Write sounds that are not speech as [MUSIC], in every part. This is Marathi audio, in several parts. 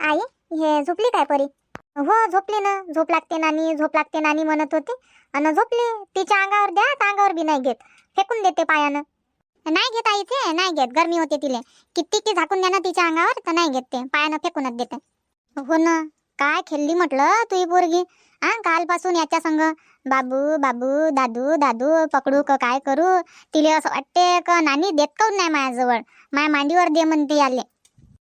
आई हे झोपली काय परी? हो झोपली ना. झोप लागते नानी झोप लागते नानी म्हणत होती. आणि झोपली. तिच्या अंगावर द्या अंगावर बी नाही घेत. फेकून देते पायानं. नाही घेत आई ते नाही घेत. गरमी होते तिले. किती की झाकून द्या ना तिच्या अंगावर तर नाही घेत ते. पायानं फेकूनच देते. हो ना. काय खेळली म्हटलं तुही पोरगी? हा कालपासून याच्या संग. बाबू बाबू दादू दादू पकडू का काय करू? तिले असं वाटते का नानी देत काऊन नाही माझ्याजवळ माझ्या मांडीवर दे म्हणते आले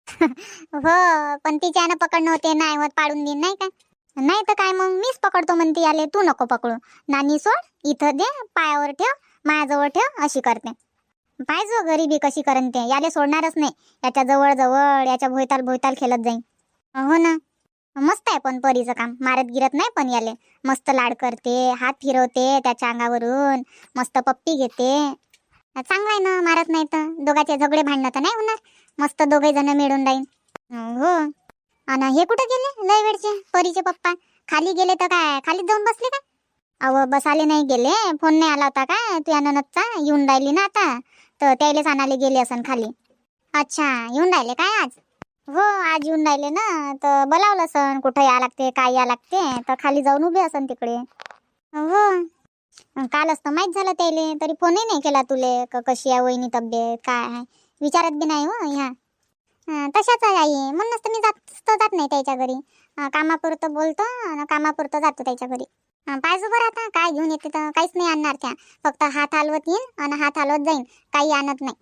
हो पण तिच्यानं पकडणं होते नाही होत पाडून देईन नाही काय नाही तर काय मग? मीच पकडतो म्हणते आले तू नको पकडू. नानी सोड इथं दे पायावर ठेव माझ्याजवळ ठेव अशी करते. पाहिजो गरीबी कशी करन ते याले सोडणारच नाही. याच्या जवळ जवळ याच्या भोयताल भोयताल खेळत जाईन. हो ना? मस्त आहे पण परीचं काम. मारत गिरत नाही पण याले. मस्त लाड करते हात फिरवते त्याच्या अंगावरून. मस्त पप्पी घेते. चांगलं आहे ना मारत नाही तर. दोघांचे झगडे भांडणं तर नाही होणार. मस्त दोघे जण मिळून राहीन. हो. आणि हे कुठं गेले? लय वेळचे. परीचे पप्पा. खाली गेले तर काय? खाली जाऊन बसले काय अहो बसाले नाही गेले. फोन नाही आला होता का? तुझ्या ननदचा? येऊन राहिली ना आता. तर त्यालेच आणायला गेले असन खाली. अच्छा येऊन राहिले काय आज? हो आज येऊन राहिले ना. तर बोलावलं असन कुठं या लागते काय या लागते. तर खाली जाऊन उभे असन तिकडे. हो. काल असतं माहीत झालं त्याले तरी फोनही नाही केला तुले क कशी आहे वहिनी तब्येत काय आहे? विचारत बी नाही हो ह्या. अं, तशाच आहे आई म्हणूनच तर मी जात तर जात नाही त्याच्या घरी. अं, कामापुरतं बोलतो आणि कामापुरतं जातो त्याच्या घरी. अं, पाहिजे बरं आता काय घेऊन येते तर काहीच नाही आणणार त्या. फक्त हात हलवत येईन आणि हात हलवत जाईन काही आणत नाही.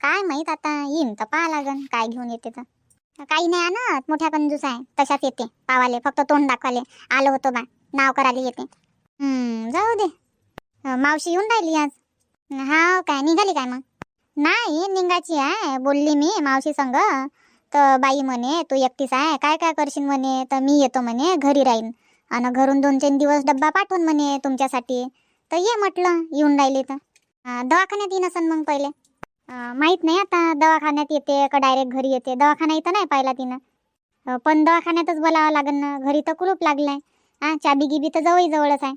काय माहीत आता येईन तर पाहा लागन काय घेऊन येते तर. काही नाही आणत मोठ्या कंजूस आहे तशाच येते पावाले फक्त तोंड दाखवाले. आलं होतं बा नाव करायला येते. हम्म, जाऊ दे. मावशी येऊन राहिली आज. हा काय निघाली काय मग? नाही निघायची आहे बोलली मी मावशी संग. तर बाई म्हणे तू एकटीच आहे काय काय करशील म्हणे? तर मी येतो म्हणे घरी राहीन. आणि घरून दोन तीन दिवस डब्बा पाठवून म्हणे तुमच्यासाठी. तर ये म्हटलं येऊन राहिली तर. दवाखान्यात येईन असन मग पहिले. माहीत माहीत नाही आता दवाखान्यात येते का डायरेक्ट घरी येते? दवाखाना इथं नाही पाहिला तिनं. पण दवाखान्यातच बोलावं लागेल ना घरी तर कुलूप लागलाय. हा चाबी गिबी तर जवळ जवळच आहे.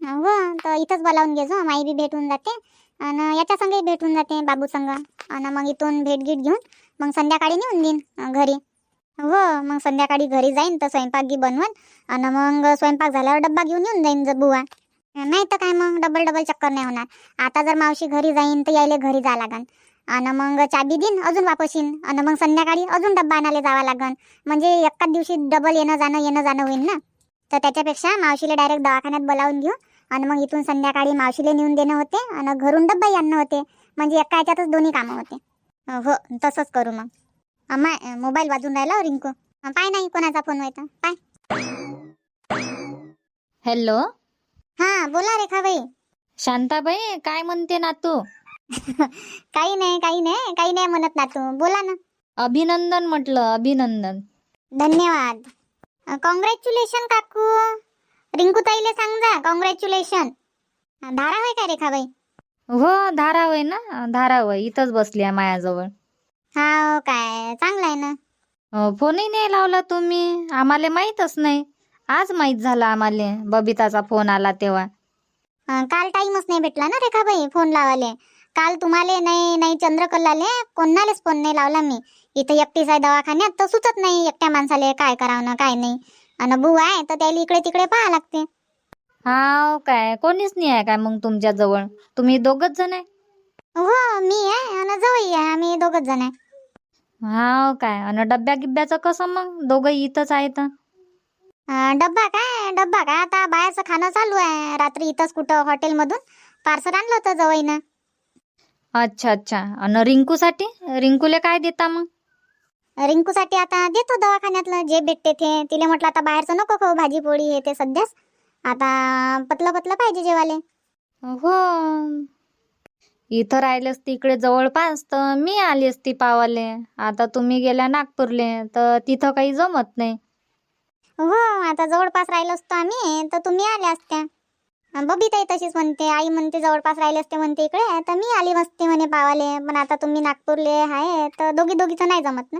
हो तर इथंच बोलावून घेजो माई बी भेटून जाते. आणि याच्या संगही भेटून जाते बाबू संग. आणि मग इथून भेट गीट घेऊन मग संध्याकाळी नेऊन देईन घरी. हो मग संध्याकाळी घरी जाईन तर स्वयंपाक गी बनवून आणि मग स्वयंपाक झाल्यावर डब्बा घेऊन येऊन जाईन जर बुवा. नाही तर काय मग डबल डबल चक्कर नाही होणार. आता जर मावशी घरी जाईन तर यायला घरी जा लागन. आणि मग चाबी देईन अजून वापस येईन. आणि मग संध्याकाळी अजून डब्बा आणायला जावं लागन. म्हणजे एकाच दिवशी डबल येणं जाणं येणं जाणं होईल ना. तर त्याच्यापेक्षा मावशीला डायरेक्ट दवाखान्यात बोलावून घेऊ. आणि मग इथून संध्याकाळी मावशीला नेऊन देणं होते आणि घरून डब्बा आणणं होते. म्हणजे एका याच्यातच दोन्ही कामं होते. हो तसंच करू मग. अम्मा मोबाईल वाजून राहिला हो रिंकू. पाय नाही कोणाचा फोन व्हायचा? पाय. हॅलो. हा बोला रेखाबाई. शांताबाई काय म्हणते ना तू [LAUGHS] काही नाही काही नाही काही नाही म्हणत ना तू बोला ना. अभिनंदन म्हटलं अभिनंदन. धन्यवाद. कॉंग्रॅच्युलेशन काकू. रिंकू ताईले सांग जा कॉंग्रॅच्युलेशन धारा होय का रेखाबाई? हो धारावय ना धारावय इथंच बसली आहे मायाजवळ. हा काय चांगलं आहे ना. अं, फोनही नाही लावला तुम्ही आम्हाला माहीतच नाही. आज माहीत झालं आम्हाला बबिताचा फोन आला तेव्हा. अं, काल टाईमच नाही भेटला ना रेखाबाई फोन लावाले काल तुम्हाला नाही नाही चंद्रकलाले कोणालाच फोन नाही लावला मी. इथं एकटीच आहे दवाखान्यात तर सुचत नाही एकट्या माणसाले काय करावं ना काय नाही. आणि बुवा आहे तर त्याला इकडे तिकडे पाहा लागते. हाव काय? कोणीच नाही आहे काय मग तुमच्या जवळ? तुम्ही दोघच जण आहे? हो मी आहे आणि जवळ आहे. आम्ही दोघच जण आहे. हाव काय? आणि डब्या गिब्याचं कसं मग? दोघं इथंच आहेत अं, डब्बा काय? डब्बा काय आता बाहेरचं खाणं चालू आहे. रात्री इथंच कुठं हॉटेलमधून पार्सल आणलं होतं जवळनं. अच्छा अच्छा. आणि रिंकूसाठी? रिंकूले काय देता मग? रिंकूसाठी आता देतो दवाखान्यातलं जे भेटते ते. तिला म्हटलं आता बाहेरचं नको खाऊ भाजी पोळी हे ते सध्याच. आता पतलं पतलं पाहिजे जेवाले हो. इथं राहिले असते इकडे जवळपास तर मी आली असती पावाले. आता तुम्ही गेल्या नागपूरले तर तिथं काही जमत नाही. हो आता जवळपास राहिलो असतो आम्ही तर तुम्ही आल्या असत्या. बबीताई तशीच म्हणते आई म्हणते जवळपास राहिले असते म्हणते इकडे तर मी आली मस्ती म्हणे पावाले. पण आता तुम्ही नागपूरले आहे तर दोघी दोघीचं नाही जमत ना.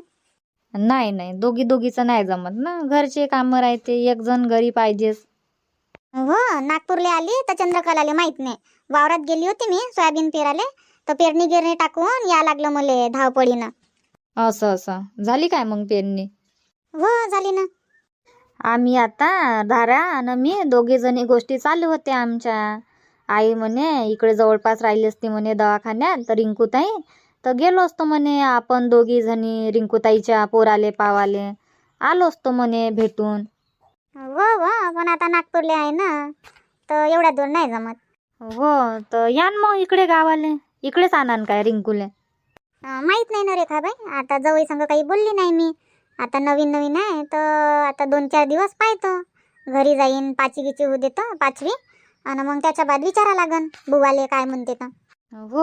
नाही नाही. दोघी दोघीचं नाही जमत ना. घरचे कामं राहते. एक जण घरी पाहिजेच. हो नागपूरला आली तर चंद्रकलाले माहीत नाही. वावरात गेली होती मी सोयाबीन पेराले. तर पेरणी गिरणी टाकून या लागलं मले धावपळीनं. असं असं. झाली काय मग पेरणी? हो झाली ना. आम्ही आता धारा आणि मी दोघे जणी गोष्टी चालू होत्या आमच्या. आई म्हणे इकडे जवळपास राहिली असती म्हणे दवाखान्यात तर रिंकूताई तर गेलो असतो म्हणे आपण दोघी जणी रिंकूताईच्या पोराले पावाले. आलो असतो म्हणे भेटून. हो हो पण आता नागपूरले आहे ना तर एवढ्या दूर नाही जमत. हो तर या न मग इकडे गावाले. इकडेच आणान काय रिंकूले? अं, माहीत नाही ना रेखाबाई आता जवळ संग काही बोलली नाही मी. आता नवीन नवीन आहे तर आता दोन चार दिवस पाहतो. घरी जाईन पाचवी गिची होऊ देतो पाचवी. आणि मग त्याच्या बाद विचारा लागन बुवाले काय म्हणते तर. हो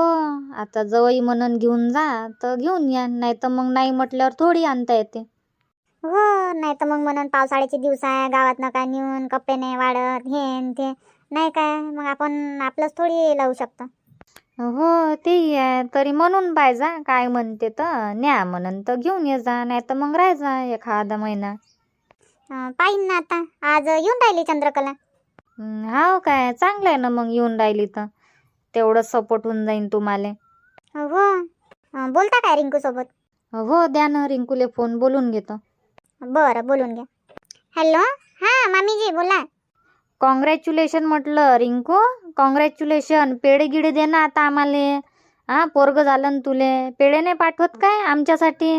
आता जवळ म्हणून घेऊन जा तर घेऊन या. नाही तर मग नाही म्हटल्यावर थोडी आणता येते. हो नाही तर मग म्हणून पावसाळ्याचे दिवस आहे गावात नका नेऊन कप्पे नाही वाढत हे न ते. नाही काय मग आपण आपलंच थोडी लावू शकतो. हो ते आहे. तरी म्हणून पाहिजा काय म्हणते तर. न्या म्हणून तर घेऊन ये जा नाही तर मग राहायचा एखादा महिना. अं, पाहीन ना आता. आज येऊन राहिली चंद्रकला. हं, हाव काय चांगलं आहे ना मग येऊन राहिली तर. तेवढंच सपोर्ट होऊन जाईन तुम्हाला. हो अं, बोलता काय रिंकू सोबत हो द्या ना रिंकूले फोन बोलून घेतो. बरं बोलून घ्या. हॅलो हां मामीजी बोला. कॉंग्रॅच्युलेशन म्हटलं रिंकू. कॉंग्रॅच्युलेशन पेढे गिडे दे ना आता आम्हाले. हा पोरग झालं ना तुले. पेढे नाही पाठवत काय आमच्यासाठी?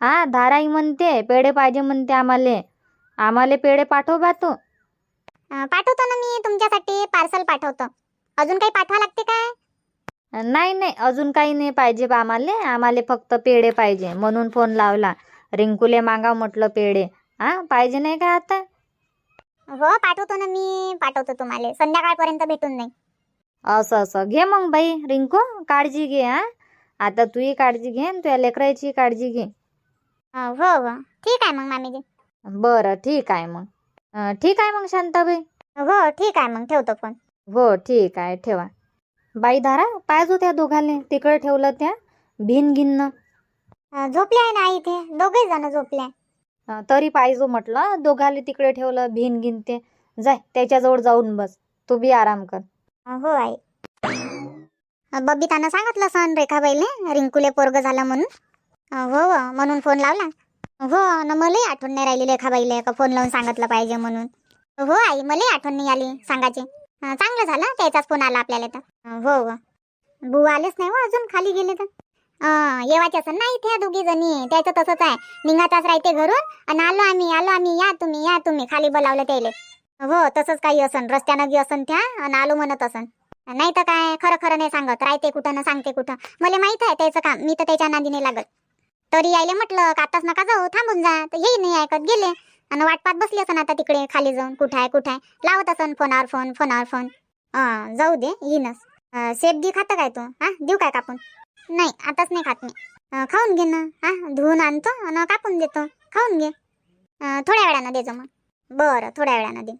हा धाराई म्हणते पेढे पाहिजे म्हणते आम्हाले. आम्हाले पेढे पाठव बा तू. अं, पाठवतो ना मी तुमच्यासाठी पार्सल पाठवतो. अजून काही पाठवा लागते काय नाही नाही. अजून काही नाही पाहिजे बा आम्हाले. आम्हाले फक्त पेढे पाहिजे. म्हणून फोन लावला. रिंकूले मागा म्हटलं पेढे. हा पाहिजे नाही का आता? हो पाठवतो ना मी. पाठवतो तुम्हाला. संध्याकाळपर्यंत भेटून नाही असं असं. घे मग बाई. रिंकू काळजी घे हा. आता तूही काळजी घे आणि तुझ्या लेकराची काळजी घे. हो हो. ठीक आहे मग मामीजी. बरं ठीक आहे मग. अं, ठीक आहे मग शांताबाई. हो ठीक आहे मग. ठेवतो फोन. हो ठीक आहे ठेवा. बाई धारा पाहिजे त्या दोघाले तिकडे ठेवलं त्या भिन गिन्न अं, झोपले आहे ना आई इथे? दोघे जण झोपले आहे. अं, तरी पाहिजे म्हटलं दोघाले तिकडे ठेवलं भिन गिन ते. जाय त्याच्याजवळ जाऊन बस. तू बी आराम कर. हो आई. अं, बबितानं सांगितलं सन रेखाबाईले रिंकूले पोरग झालं म्हणून. अं, हो हो म्हणून फोन लावला. हो न मलाही आठवण नाही राहिली रेखाबाईले का फोन लावून सांगितलं पाहिजे म्हणून. हो आई मलाही आठवण नाही आली सांगायची. चांगलं झालं त्याचाच फोन आला आपल्याला तर. हो, हो बुवा आलेच नाही हो अजून खाली गेले तर. येवाच्या येवाचे असं नाही त्या दोघी जणी. त्याचं तसंच आहे. निघाताच राहते घरून. आणि आलो आम्ही आलो आम्ही. या तुम्ही या तुम्ही. खाली बोलावलं त्याले. हो तसंच काही असन. रस्त्यानं गी असन त्या. आणि आलो म्हणत असन. नाही तर काय खरं खरं नाही सांगत. राहते कुठं ना सांगते कुठं. मला माहीत आहे त्याचं काम. मी तर त्याच्या नादीने लागत तरी यायले म्हटलं का आताच नका जाऊ. थांबून जा. तर येई नाही ऐकत. गेले. आणि वाटपात बसली असन आता तिकडे खाली जाऊन. कुठं आहे कुठं आहे लावत असन फोनावर फोन फोनावर फोन जाऊ दे येईनच. सेब गी खातं काय तू? हा देऊ काय कापून? नाही आताच नाही खात मी. खाऊन घे ना. हा धुवून आणतो आणि कापून देतो. खाऊन घे. थोड्या वेळानं देजो मग बरं थोड्या वेळानं दे.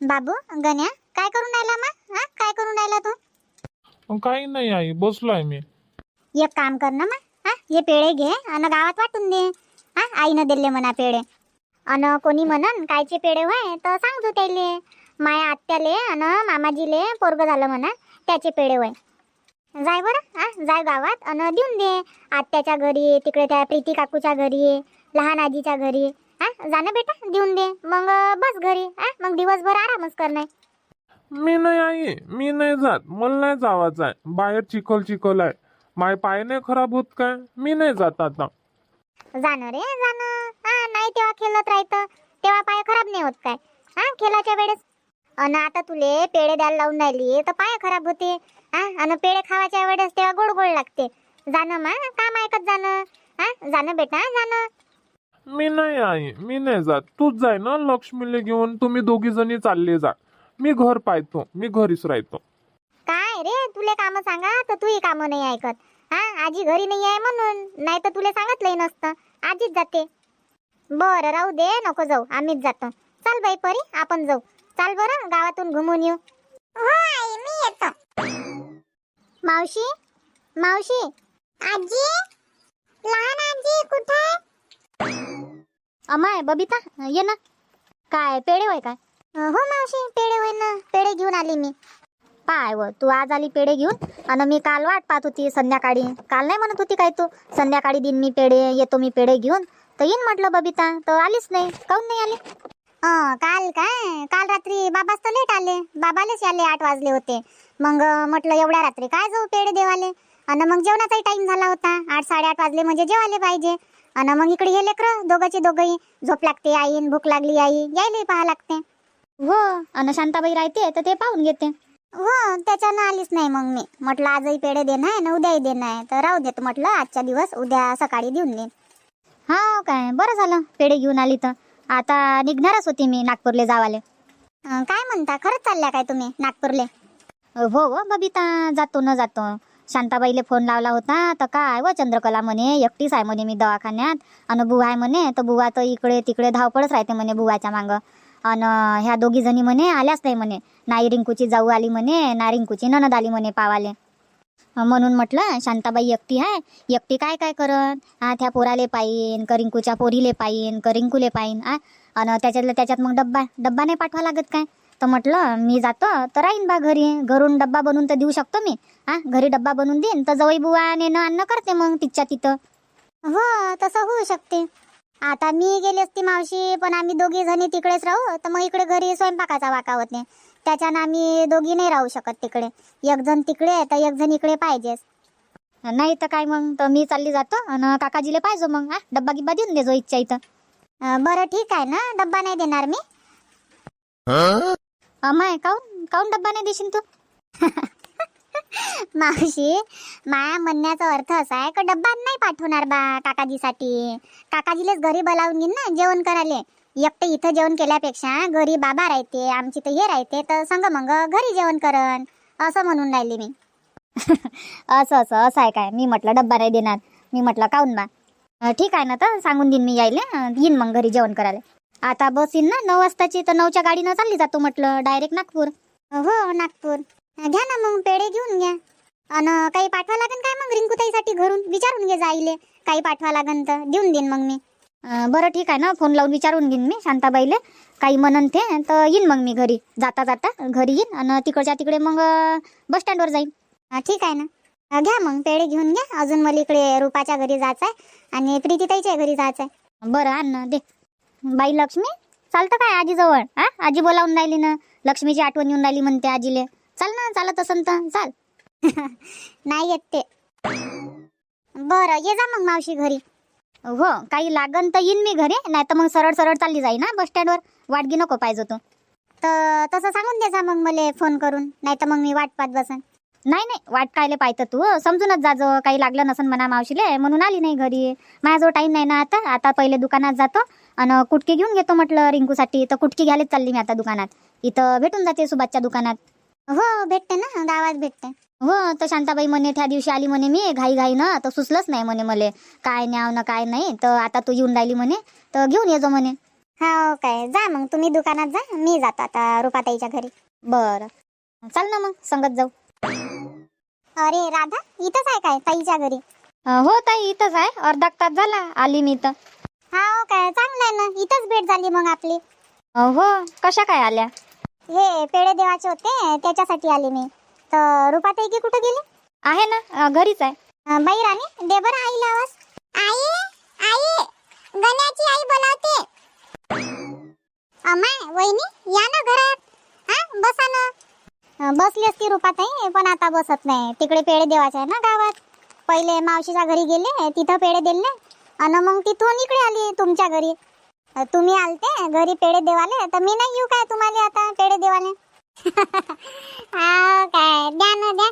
बाबू गण्या काय करून राहिला मा? हा काय करून राहिला तू? काही नाही आई बसलोय मी. एक काम कर ना मा. हा हे पेढे घे आणि गावात वाटून दे. हा आईनं दिले म्हणा पेढे. अन कोणी म्हणन कायचे पेढे होय तर सांगतो त्याले. माया आत्याले अन मामाजीले पोरग झालं म्हणा त्याचे पेढे होय जाय बरं हा जाय गावात अन देऊन दे. आत्याच्या घरी तिकडे त्या प्रीती काकूच्या घरी लहान आजीच्या घरी. हा जा ना बेटा देऊन दे. मग बस घरी. हा मग दिवसभर आरामच करणार. मी नाही आई मी नाही जात. मला नाही जावाचं आहे. बाहेर चिखल चिखल आहे. माय पाय नाही खराब होत काय? मी नाही जात आता. जाणं रे जाणं. हा नाही तेव्हा खेळत राहतं तेव्हा पाय खराब नाही होत काय? हा खेळाच्या वेळेस. अन आता तुले पेढे द्यायला लावून राहिली तर पाय खराब होते. हा अन पेढे खावाच्या वेळेस तेव्हा गोड गोड लागते. जाणं मा काम ऐकत जाणं. हा जाणं बेटा जाणं. मी नाही आई मी नाही जात. तूच जाय ना लक्ष्मीले घेऊन. तुम्ही दोघी जणी चालले जा. मी घर पाहतो मी घरीच राहतो. काय रे तुले काम सांगा तर तूही काम नाही ऐकत. हा आजी घरी नाही आहे म्हणून. नाही तर तुले सांगितलंही नसतं. आजीच जाते. बरं राहू दे. नको जाऊ. आम्हीच जातो. चल बाई परी आपण जाऊ. चाल बरं गावातून घुमून येऊ. हो मी येतो. मावशी? मावशी? आजी? लहान आजी कुठे अमाय बबिता. ये ना. काय पेढे होय काय? हो मावशी पेढे होय ना. पेढे घेऊन आली मी. पाय व तू आज आली पेढे घेऊन. आणि मी काल वाट पाहत होती संध्याकाळी. काल नाही म्हणत होती काय तू? संध्याकाळी दिन मी पेढे येतो मी पेढे घेऊन. तर येईन म्हटलं बबिता तर आलीच नाही. काऊन नाही आली? अं, काल काय? काल रात्री बाबाच तर लेट आले. बाबालेच आले आठ वाजले होते. मग अं, म्हटलं एवढ्या रात्री काय जाऊ पेढे देवाले? आणि मग जेवणाचाही टाइम झाला होता. आठ साडेआठ वाजले म्हणजे जेवायला पाहिजे. आणि मग इकडे हे लेकरं दोघंचे दोघंही. झोप लागते आईन भूक लागली आई. यायला पाहा लागते. हो आणि शांताबाई राहते तर ते पाहून घेते. हो त्याच्यानं आलीच नाही मग मी. म्हटलं आजही पेढे देणं आहे ना उद्याही देणं आहे. तर राहू देत म्हटलं आजच्या दिवस उद्या सकाळी देऊन देईन. हा काय बरं झालं पेढे घेऊन आली तर. आता निघणारच होती मी नागपूरले जावाले. अं, काय म्हणता खरंच चालल्या काय तुम्ही नागपूरले? हो हो बबिता जातो न जातो. शांताबाईले फोन लावला होता तर काय व चंद्रकला म्हणे एकटीच आहे म्हणे मी दवाखान्यात. आणि बुवा आहे म्हणे तर बुवा तर इकडे तिकडे धावपळच राहते म्हणे बुवाच्या मागं. आणि ह्या दोघी जणी म्हणे आल्याच नाही म्हणे. नाही रिंकूची जाऊ आली म्हणे ना रिंकूची ननद आली म्हणे पावाले. म्हणून म्हटलं शांताबाई एकटी आहे एकटी काय काय करत हा त्या पोराले पाहिन क रिंकूच्या पोरीले पाहिन क रिंकूले पाहिन आ. आणि त्याच्यातलं त्याच्यात मग डब्बा डब्बा नाही पाठवा लागत काय? तर म्हटलं मी जातो तर राहीन बा घरी. घरून डब्बा बनवून तर देऊ शकतो मी. हा घरी डब्बा बनवून देईन तर जवळ बुवा नेणं आणणं करते मग तिच्या तिथं. हो तसं होऊ शकते. आता मी गेली असती मावशी पण आम्ही दोघी जणी तिकडेच राहू तर मग इकडे घरी स्वयंपाकाचा वाका होते त्याच्यानं आम्ही दोघी नाही राहू शकत तिकडे. एक जण तिकडे तर एक जण इकडे पाहिजेच. नाही तर काय मग तर मी चालली जातो आणि काकाजीले पाहिजे मग हा? डब्बा गिब्बा देऊन देजो इच्छा इथं. बरं ठीक आहे ना डब्बा नाही देणार मी? अमाय काऊन काऊन डब्बा नाही देशील तू? [LAUGHS] मावशी माया म्हणण्याचा अर्थ असा आहे का डब्बा नाही पाठवणार बा काकाजीसाठी? काकाजीलाच घरी बोलावून घेईन ना जेवण करायला. एकटे इथं जेवण केल्यापेक्षा घरी बाबा राहते आमची तर हे राहते तर संग मग घरी जेवण करन. असं म्हणून राहिले मी. [LAUGHS] असं असं असं आहे काय? मी म्हटलं डब्बा नाही देणार. मी म्हटलं काऊन बा? ठीक आहे ना तर सांगून देईन मी यायले. येईन मग घरी जेवण करायला. आता बस येईन ना नऊ वाजताची तर नऊच्या गाडीनं चालली जातो म्हटलं डायरेक्ट नागपूर. हो नागपूर. घ्या ना मग पेढे घेऊन घ्या. अन काही पाठवा लागन काय मग रिंकूताईसाठी घरून? विचारून घे जाईले काही पाठवा लागन तर देऊन देईन मग मी. बरं ठीक आहे ना? फोन लावून विचारून घेईन मी शांताबाईले. काही म्हणन ते तर येईन मग मी घरी. जाता जाता घरी येईन आणि तिकडच्या तिकडे मग बस स्टँडवर जाईन. ठीक आहे ना. घ्या मग पेढे घेऊन घ्या. अजून मला इकडे रुपाच्या घरी जायचं आहे आणि प्रीतीताईच्या घरी जायचं आहे बरं आण ना दे. बाई लक्ष्मी चालतं काय आजीजवळ? हा आजी बोलावून राहिली ना? लक्ष्मीची आठवण येऊन राहिली म्हणते आजीले. चाल ना चालत असन तर चाल. [LAUGHS] नाही येत ते. बरं ये जा मग मावशी घरी. हो काही लागन तर येईन मी घरी नाही तर मग सरळ सरळ चालली जाई ना बस स्टँडवर वाटगी नको पाहिजे तो. तर तसं सांगून दे जा मग मला फोन करून नाही तर मग मी वाट पाहत बसन. नाही नाही वाट कायले पाहतं तू. समजूनच जाजो काही लागलं नसन म्हणा मावशीले म्हणून आली नाही घरी. माझ्याजवळ टाईम नाही ना आता. आता पहिले दुकानात जातो आणि कुटकी घेऊन घेतो म्हटलं रिंकूसाठी. तर कुटकी घ्यायलाच चालली मी आता दुकानात. इथं भेटून जाते सुभाषच्या दुकानात. हो भेटते ना गावात भेटते. हो तर शांताबाई म्हणे त्या दिवशी आली म्हणे मी घाई घाई ना तर सुचलंच नाही म्हणे मले. काय न्याव ना काय नाही तर आता तू येऊन राहिली म्हणे तर घेऊन ये जो म्हणे. हो काय जा मग तुम्ही दुकानात जा मी जातो आता रुपाताईच्या घरी. बरं. चल ना मग संगत जाऊ. अरे राधा इथंच आहे काय ताईच्या घरी? हो ताई इथंच आहे अर्धा तास झाला आली मी तर हा काय चांगलं आहे ना इथंच भेट झाली मग आपली. हो कशा काय आल्या? हे पेढे देवाचे होते त्याच्यासाठी आले मी. तर रुपाताई की कुठे गेली? आहे ना घरीच आहे. अं, बाई राणी दे बरं आईला आवाज. आई आई गण्याची आई बोलावते. अमाय वहिनी या ना घरात. हा बसा ना. अं, बसली असती रुपाताई पण आता बसत नाही. तिकडे पेढे देवाचे आहे ना गावात. पहिले मावशीच्या घरी गेले तिथं पेढे दिले. आणि मग तिथून इकडे आली तुमच्या घरी. अं, तुम्ही आलते घरी पेढे देवाले. तर मी नाही येऊ काय तुम्हाला आता पेढे देवाले? [LAUGHS] हा काय? द्या ना द्या.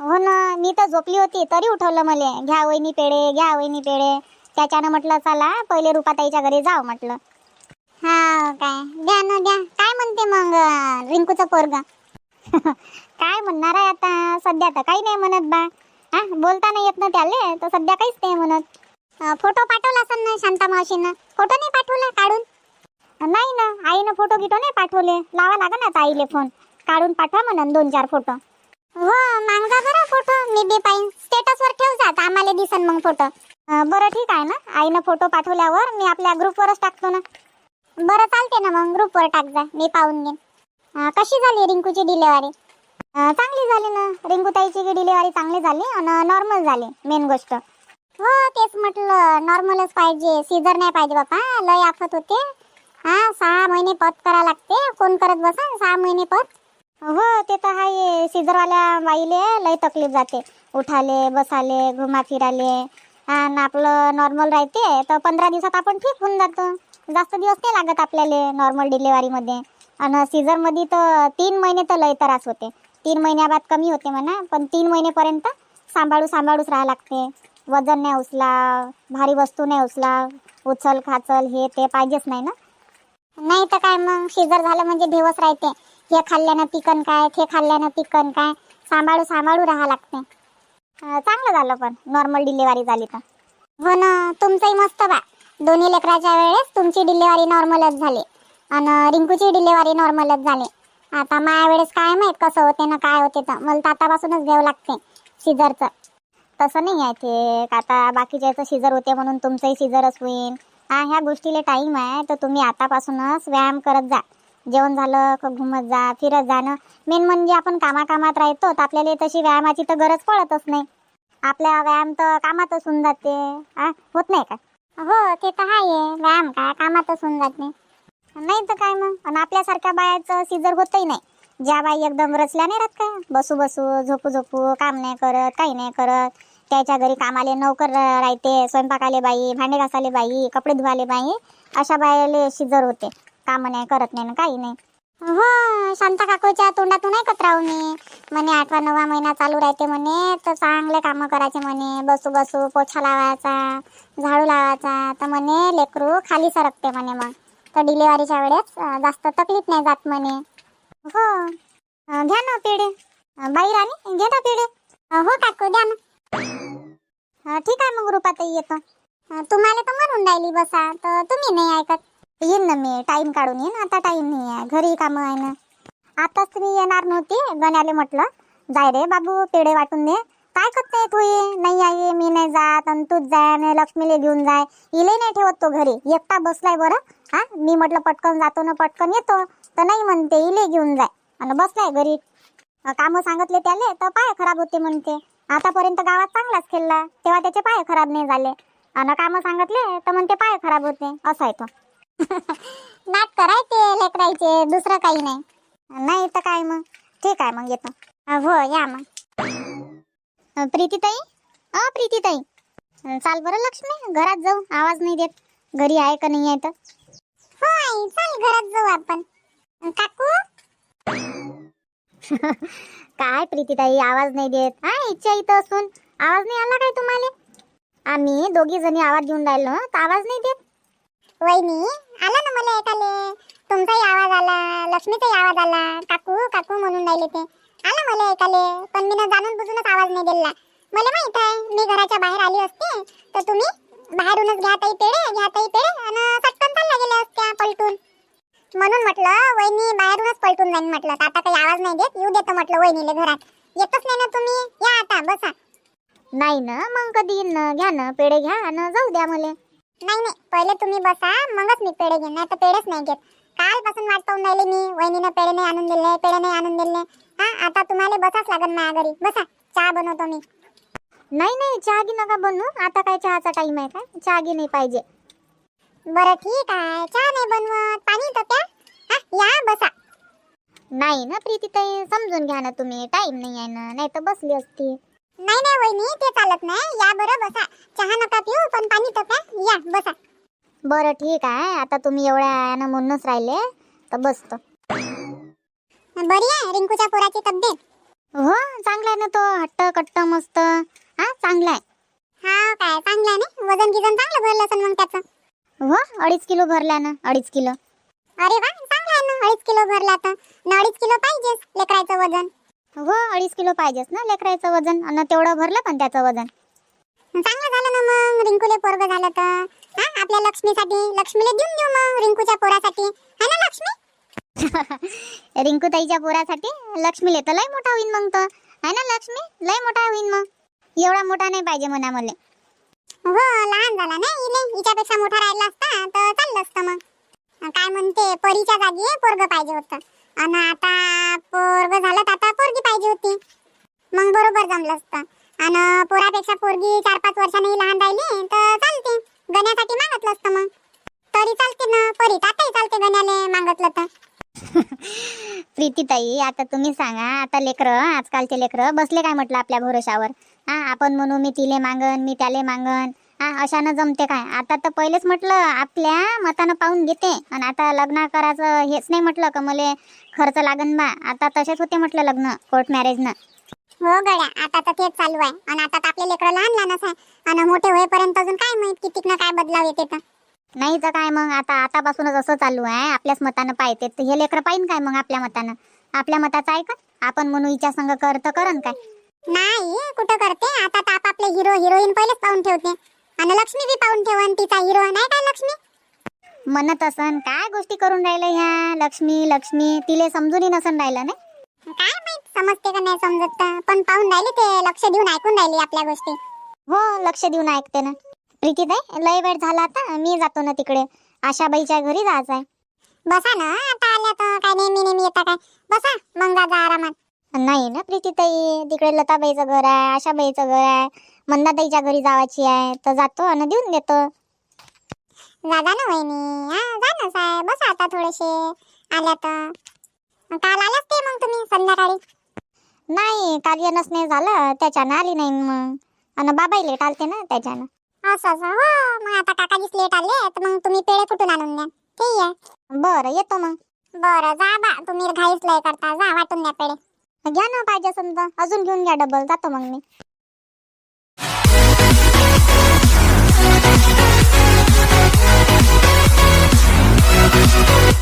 हो ना मी तर झोपली होती तरी उठवलं मला. घ्या वहिनी पेढे घ्या वहिनी पेढे. त्याच्यानं म्हटलं चला पहिले रुपाताईच्या घरी जाव म्हटलं. हा काय? द्या ना द्या. काय म्हणते मग अं, रिंकूचं पोरग? [LAUGHS] काय म्हणणार आहे आता? सध्या तर काही नाही म्हणत बा. हा बोलता नाही येत ना त्याले तर सध्या काहीच नाही म्हणत. फोटो पाठवला असेल ना शांता मावशीनं? फोटो नाही पाठवला काढून? नाही ना आईनं फोटो गिटो नाही पाठवले. लावा लागा ना आता आईले फोन काढून पाठवा म्हणून दोन चार फोटो हो मांगा बरं फोटो मी बी पाईन स्टेटसवर ठेव जात. आम्हाला दिसन मग फोटो बरं ठीक आहे ना? आईनं फोटो पाठवल्यावर मी आपल्या ग्रुपवरच टाकतो ना? बरं चालते ना मग. ग्रुपवर टाक जा. मी पाहून घेईन. कशी झाली रिंकूची डिलेवरी चांगली झाली ना. रिंकूताईची डिलिव्हरी चांगली झाली आणि नॉर्मल झाली मेन गोष्ट. हो तेच म्हटलं नॉर्मलच पाहिजे. सीझर नाही पाहिजे बापा. लय आफत होते. हा सहा महिने पत करा लागते. कोण करत बसा? सहा महिने पत. हो ते तर आहे. सीझरवाल्या बाईले लय तकलीफ जाते. उठाले बसाले घुमा फिराले. आणि आपलं नॉर्मल राहते तर पंधरा दिवसात आपण ठीक होऊन जातो. जास्त दिवस नाही लागत आपल्याला नॉर्मल डिलेवरीमध्ये आणि सीझरमध्ये तर तीन महिने तर लय त्रास होते. तीन महिन्याबाद कमी होते म्हणा पण तीन महिनेपर्यंत सांभाळू सांभाळूच राहावं लागते. वजन नाही उचला भारी वस्तू नाही उचला उचल खाचल हे ते पाहिजेच नाही ना. नाही तर काय मग? शिजर झालं म्हणजे भेवच राहते. हे खाल्ल्यानं पिकन काय ते खाल्ल्यानं पिकन काय? सांभाळू सांभाळू राहा लागते. चांगलं झालं पण. नॉर्मल डिलिव्हरी झाली तर. हो ना तुमचंही मस्त बा. दोन्ही लेकराच्या वेळेस तुमची डिलिव्हरी नॉर्मलच झाली. आणि रिंकूची डिलिव्हरी नॉर्मलच झाली. आता माया वेळेस काय माहीत कसं होते ना काय होते तर. मला तर आतापासूनच घ्यावं लागते सिझरचं तसं नाही आहे ते. आता बाकीच्याचं सिझर होते म्हणून तुमचंही सिझरच होईल हा ह्या गोष्टीला टाईम आहे तर तुम्ही आतापासूनच व्यायाम करत जा. जेवण झालं का घुमत जा फिरत जाणं मेन म्हणजे आपण कामाकामात राहतो तर आपल्याला तशी व्यायामाची तर गरज पडतच नाही. आपल्या व्यायाम तर कामातच होऊन जाते. हा होत नाही का? हो ते तर आहे. व्यायाम काय? कामातच होऊन जात. नाही तर काय मग? आणि आपल्यासारख्या बायाचं सिजर होतही नाही. ज्या बाई एकदम रचल्या नाही राहत काय बसू बसू झोपू झोपू काम नाही करत काही नाही करत. त्याच्या घरी कामाले नोकर राहते स्वयंपाकाले बाई भांडे घासाले बाई कपडे धुवाले बाई अशा बायाले शिजर होते. काम नाही करत नाही ना काही नाही. हो शांता काकूच्या तोंडातून ऐकत राहू मी. म्हणे आठवा नववा महिना चालू राहते म्हणे तर चांगले कामं करायचे म्हणे. बसू बसू पोछा लावायचा झाडू लावायचा. तर म्हणे लेकरू खाली सरकते म्हणे मग. तर डिलिव्हरीच्या वेळेस जास्त तकलीफ नाही जात म्हणे. हो घ्या ना पेढे. बाई राणी घे ना पेढे. हो काकू द्या ना. ठीक आहे मग रुपाताई येतो. तुम्हाला तर म्हणून राहिली बसा तर तुम्ही नाही ऐकत. येईन ना मी टाईम काढून येईन. आता टाईम नाही आहे घरी कामं आहे ना. आताच तुम्ही येणार नव्हती गण्याले म्हटलं. जाय रे बाबू पेढे वाटून दे. काय करते तू ये नाही आहे मी नाही जात आणि तूच जाय आणि लक्ष्मीले घेऊन जाय. इले नाही ठेवत तो घरी. एकटा बसलाय बरं. हा मी म्हटलं पटकन जातो ना पटकन येतो. तर नाही म्हणते इले घेऊन जाय. आणि बसलाय घरी. कामं सांगितले त्याले तर पाय खराब होते म्हणते. आतापर्यंत गावात चांगलाच खेळला. तेव्हा त्याचे पाय खराब नाही झाले. आणि कामं सांगितले तर म्हणते पाय खराब होते. असं आहे तो. [LAUGHS] नाट करायचे लेकरायचे दुसरं काही नाही. नाही तर काय मग? ठीक आहे मग येतो. हो या मग. प्रीतीताई? अ प्रीतीताई. चाल बरं लक्ष्मी. घरात जाऊ. आवाज नाही देत. घरी आहे का नाही आहे तर? हो आई चल घरात जाऊ आपण. काकू? [LAUGHS] काय प्रीतीताई आवाज नाही देत. हा इच्छा इथं असून. आवाज नाही आला काय तुम्हाला? आम्ही दोघी जणी आवाज देऊन राहिलो तर आवाज नाही देत. वहिनी आला ना मला ऐकाले तुमचाही आवाज आला लक्ष्मीचाही आवाज आला. काकू काकू म्हणून राहिले ते. आला मला ऐकाले पण मी जाणून बुजूनच आवाज नाही दिला. मला माहीत आहे मी घराच्या बाहेर आली असते. तर तुम्ही बाहेरूनच घ्या ताई पेढे घ्या ताई पेढे. आणि पटकन चालल्या गेल्या असत्या पलटून. म्हणून म्हटलं वहिनी बाहेरूनच पलटून जाईन म्हटलं. आता काही आवाज नाही देत. येऊ देतो म्हटलं वहिनीले घरात. येतच नाही ना तुम्ही? या आता बसा. नाही ना मग कधी येईन ना? घ्या ना पेढे घ्या आणि जाऊ द्या मला. नाही नाही पहिले तुम्ही बसा मगच मी पेढे घेईन नाही तर पेढेच नाही घेत. कालपासून वाट पाहून राहिले मी. वहिनीनं पेढे नाही आणून दिले पेढे नाही आणून दिले. हा आता तुम्हाला बसाच लागन माझ्या घरी. बसा चहा बनवतो मी. नाही नाही चहा गी नका बनवू. आता काय चहाचा टाइम आहे काय? चहा गी नाही पाहिजे. बरं ठीक आहे. चहा नाही बनवत. पाणी तर प्या हा या बसा. नाही ना प्रीती ताई समजून घ्या ना तुम्ही. टाइम नाही आहे ना. नाही तर बसली असती. नाही नाही वहिनी ते चालत नाही. या बरं बसा. चहा नका पिऊ पण पाणी तर प्या या बसा. बरं ठीक आहे. आता तुम्ही एवढ्या यानं म्हणूनच राहिले तर बसतो. बरी आहे रिंकूच्या पोराची तब्येत. हो चांगला आहे ना तो. हट्ट कट्ट मस्त. हा चांगला आहे. हा काय चांगला आहे ना? वजन गिजन चांगलं भरलं असेल मग त्याचं. हो अडीच किलो भरला ना अडीच किलो. अरे वा चांगला आहे ना अडीच किलो भरला तर. ना अडीच किलो पाहिजेच लेकराचं वजन. हो अडीच किलो पाहिजेच ना लेकराचं वजन आणि तेवढं भरलं पण त्याचं वजन. चांगलं झालं ना मग रिंकूले पोरग झालं तर. हा आपल्या लक्ष्मीसाठी लक्ष्मीला देऊन देऊ मग रिंकूच्या पोरासाठी. है ना लक्ष्मी? [LAUGHS] रिंकू ताईच्या पोरासाठी लक्ष्मीले तर लय मोठा होईन मग तो. है ना लक्ष्मी? लय मोठा होईन मग. एवढा मोठा नाही पाहिजे म्हणा मला हो लहान झाला ना इले. हिच्यापेक्षा मोठा राहिला असता तर चाललं असतं मग. काय म्हणते परीच्या जागी पोरग पाहिजे होतं. आणि आता पोरग झालं तर आता पोरगी पाहिजे होती. मग बरोबर जमलं असतं. आणि पोरापेक्षा पोरगी चार पाच वर्षांनी लहान राहिली तर चालते. गण्यासाठी मागतलं असतं मग. तरी चालते ना परी आताही चालते गण्याले मागतलं तर. [LAUGHS] प्रीतीताई आता तुम्ही सांगा आता लेकरं आजकालचे लेकरं बसले काय म्हटलं आपल्या भरोशावर? हा आपण म्हणू मी तिले मागन मी त्याले मागन. हा अशानं जमते काय? आता तर पहिलेच म्हटलं आपल्या मतानं पाहून घेते. आणि आता लग्न करायचं हेच नाही म्हटलं का मले? खर्च लागन बा. आता तसेच होते म्हटलं लग्न कोर्ट मॅरेजनं हो गड्या आता तर तेच चालू आहे. आणि आता तर आपले लेकरं लहान लहानच आहे. आणि मोठे होईपर्यंत अजून काय माहीत कितीकनं काय बदलाव येते तर. नाही तर काय मग आता आतापासूनच असं चालू आहे. आपल्याच मतानं पाहते. तर हे लेकरं पाहिन काय मग आपल्या मतानं? आपल्या मताचं ऐका आपण म्हणू हिच्या संग कर तर करन काय. नाही कुठं करते? आता तर आपापले हिरो हिरोईन पहिलेच पाहून ठेवते. आणि लक्ष्मी बी पाहून ठेवन तिचा हिरो नाही काय लक्ष्मी? म्हणत असन काय गोष्टी करून राहिले ह्या? लक्ष्मी लक्ष्मी तिले समजूनही नसन राहिलं नाही? काय माहीत समजते का नाही समजत तर. पण पाहून राहिले ते लक्ष देऊन ऐकून राहिली आपल्या गोष्टी. हो लक्ष देऊन ऐकते ना. प्रीतीताई लय वेळ झाला आता. मी जातो ना तिकडे. आशाबाईच्या घरी जायचं आहे बसा ना आता आल्या तर काय नेहमी नेहमी येता काय? बसा मग जा जा आरामात. नाही ना प्रीतीताई तिकडे लताबाईचं घर आहे आशाबाईचं घर आहे मंदाताईच्या घरी जावाची आहे. तर जातो आणि देऊन देतो. दादा ना वहिनी. हा जा ना साहेब. बसा आता थोडेसे. आल्या तर. काल आलाच ते मग तुम्ही संध्याकाळी? नाही कार्य नसणे झालं. त्याच्यानं आली नाही मग. आणि बाबाई लेट आलते ना त्याच्यानं. असं असं. हो मग आता काकाजीच लेट आले. तर मग तुम्ही पेढे कुठून आणून द्या? ठीक आहे. बरं येतो मग. बरं जा बा. तुम्ही घाईच लय करता. जा वाटून द्या पेढे. घ्या ना पाहिजे समजा. अजून घेऊन घ्या डबल जातो मग मी.